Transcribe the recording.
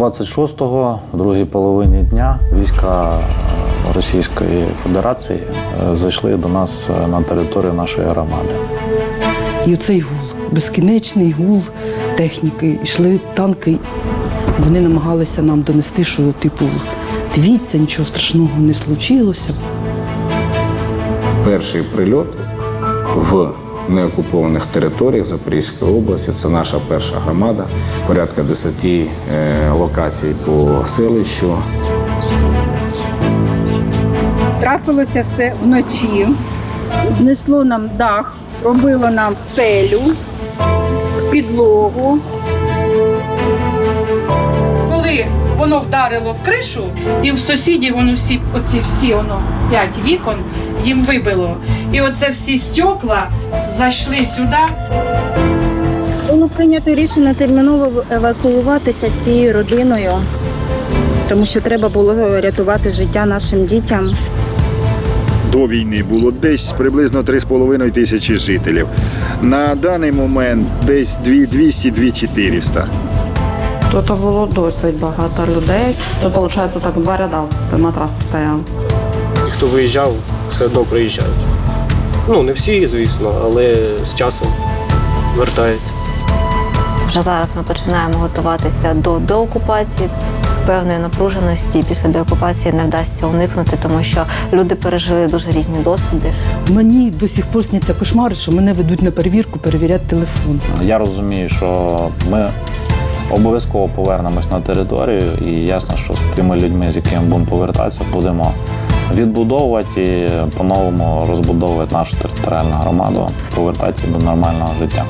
26-го, в другій половині дня, війська е, Російської Федерації е, зайшли до нас е, на територію нашої громади. І оцей гул, безкінечний гул техніки. Йшли танки. Вони намагалися нам донести, що, типу, дивіться, нічого страшного не случилося. Перший прильот в неокупованих територіях Запорізької області. Це наша перша громада. Порядка 10 е, локацій по селищу. Трапилося все вночі. Знесло нам дах, робило нам стелю, підлогу. коли воно вдарило в кришу, і в сусідів воно всі, оці всі воно п'ять вікон їм вибило. І оце всі стекла зайшли сюди. Було прийнято рішення терміново евакуюватися всією родиною, тому що треба було рятувати життя нашим дітям. до війни було десь приблизно 3,5 тисячі жителів. На даний момент десь 200-2400. Тут було досить багато людей. То, виходить, так два ряда матраси стояли. І хто виїжджав, все одно приїжджають. Ну, не всі, звісно, але з часом вертаються. Вже зараз ми починаємо готуватися до деокупації. Певної напруженості після деокупації не вдасться уникнути, тому що люди пережили дуже різні досвіди. Мені до сих пор сняться кошмари, що мене ведуть на перевірку, перевіряти телефон. Я розумію, що ми обов'язково повернемось на територію, і ясно, що з тими людьми, з якими будемо повертатися, будемо відбудовувати і по-новому розбудовувати нашу територіальну громаду, повертати до нормального життя.